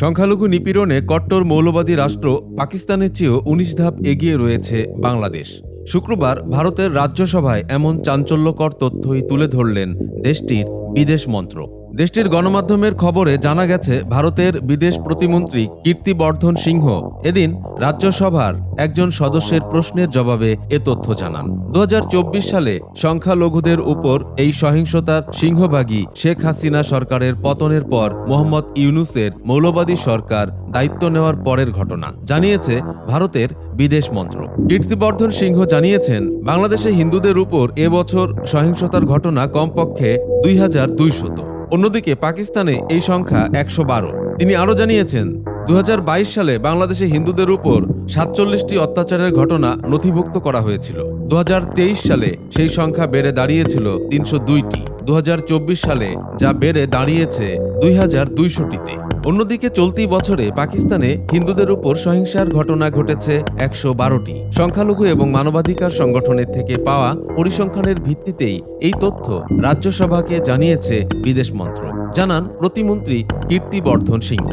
সংখ্যালঘু নিপীড়নে কট্টর মৌলবাদী রাষ্ট্র পাকিস্তানের চেয়েও উনিশ ধাপ এগিয়ে রয়েছে বাংলাদেশ। শুক্রবার ভারতের রাজ্যসভায় এমন চাঞ্চল্যকর তথ্যই তুলে ধরলেন দেশটির বিদেশ মন্ত্রক। দেশটির গণমাধ্যমের খবরে জানা গেছে, ভারতের বিদেশ প্রতিমন্ত্রী কীর্তিবর্ধন সিংহ এদিন রাজ্যসভার একজন সদস্যের প্রশ্নের জবাবে এ তথ্য জানান। দু হাজার চব্বিশ সালে সংখ্যালঘুদের উপর এই সহিংসতার সিংহভাগী শেখ হাসিনা সরকারের পতনের পর মোহাম্মদ ইউনুসের মৌলবাদী সরকার দায়িত্ব নেওয়ার পরের ঘটনা জানিয়েছে ভারতের বিদেশ মন্ত্রক। কীর্তিবর্ধন সিংহ জানিয়েছেন, বাংলাদেশে হিন্দুদের উপর এবছর সহিংসতার ঘটনা কমপক্ষে দুই হাজার দুইশত। অন্যদিকে পাকিস্তানে এই সংখ্যা একশো বারো। তিনি আরও জানিয়েছেন দু হাজার বাইশ সালে বাংলাদেশে হিন্দুদের উপর সাতচল্লিশটি অত্যাচারের ঘটনা নথিভুক্ত করা হয়েছিল। দু হাজার তেইশ সালে সেই সংখ্যা বেড়ে দাঁড়িয়েছিল তিনশো দুইটি। দু হাজার চব্বিশ সালে যা বেড়ে দাঁড়িয়েছে দুই হাজার দুইশোটিতে। অন্যদিকে চলতি বছরে পাকিস্তানে হিন্দুদের উপর সহিংসার ঘটনা ঘটেছে একশো বারোটি। সংখ্যালঘু এবং মানবাধিকার সংগঠনের থেকে পাওয়া পরিসংখ্যানের ভিত্তিতেই এই তথ্য রাজ্যসভাকে জানিয়েছে বিদেশ মন্ত্রক। জানান প্রতিমন্ত্রী কীর্তিবর্ধন সিংহ।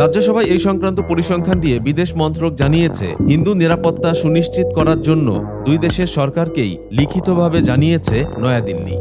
রাজ্যসভায় এই সংক্রান্ত পরিসংখ্যান দিয়ে বিদেশ মন্ত্রক জানিয়েছে, হিন্দু নিরাপত্তা সুনিশ্চিত করার জন্য দুই দেশের সরকারকেই লিখিতভাবে জানিয়েছে নয়াদিল্লি।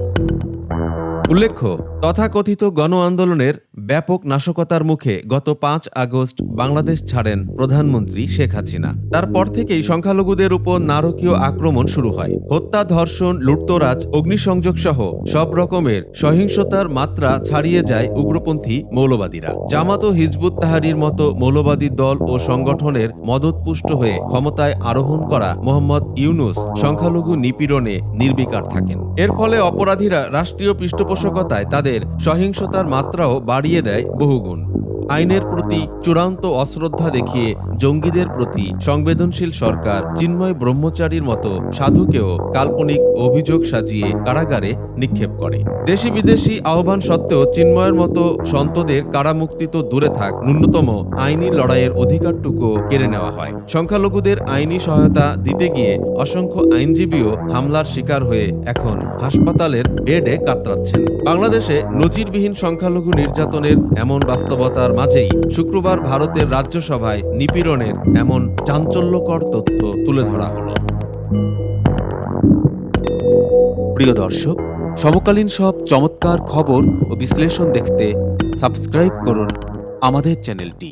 উল্লেখ্য তথাকথিত গণ আন্দোলনের ব্যাপক নাশকতার মুখে গত পাঁচ আগস্ট বাংলাদেশ ছাড়েন প্রধানমন্ত্রী শেখ হাসিনা। তারপর থেকেই সংখ্যালঘুদের উপর নারকীয় আক্রমণ শুরু হয়। হত্যা, ধর্ষণ, লুটতরাজ, অগ্নিসংযোগ সহ সব রকমের সহিংসতার মাত্রা ছাড়িয়ে যায় উগ্রপন্থী মৌলবাদীরা। জামাত ও হিজবুত তাহারির মতো মৌলবাদী দল ও সংগঠনের মদতপুষ্ট হয়ে ক্ষমতায় আরোহণ করা মোহাম্মদ ইউনুস সংখ্যালঘু নিপীড়নে নির্বিকার থাকেন। এর ফলে অপরাধীরা রাষ্ট্রীয় পৃষ্ঠপোষকতায় তাদের সহিংসতার মাত্রাও বাড়িয়ে দেয় বহুগুণ। আইনের প্রতি চূড়ান্ত অশ্রদ্ধা দেখিয়ে জঙ্গিদের প্রতি সংবেদনশীল সরকার চিন্ময় ব্রহ্মচারীর মতো সাধুকেও কাল্পনিক অভিযোগ সাজিয়ে কারাগারে নিক্ষেপ করে। দেশি বিদেশি আহ্বান সত্ত্বেও চিন্ময়ের মতো সন্তদের কারামুক্তি তো দূরে থাক, ন্যূনতম আইনি লড়াইয়ের অধিকারটুকু কেড়ে নেওয়া হয়। সংখ্যালঘুদের আইনি সহায়তা দিতে গিয়ে অসংখ্য আইনজীবীও হামলার শিকার হয়ে এখন হাসপাতালের বেডে কাতরাচ্ছেন। বাংলাদেশে নজিরবিহীন সংখ্যালঘু নির্যাতনের এমন বাস্তবতার মাঝেই শুক্রবার ভারতের রাজ্যসভায় নিপীড়নের এমন চাঞ্চল্যকর তথ্য তুলে ধরা হল। প্রিয় দর্শক, সমকালীন সব চমৎকার খবর ও বিশ্লেষণ দেখতে সাবস্ক্রাইব করুন আমাদের চ্যানেলটি।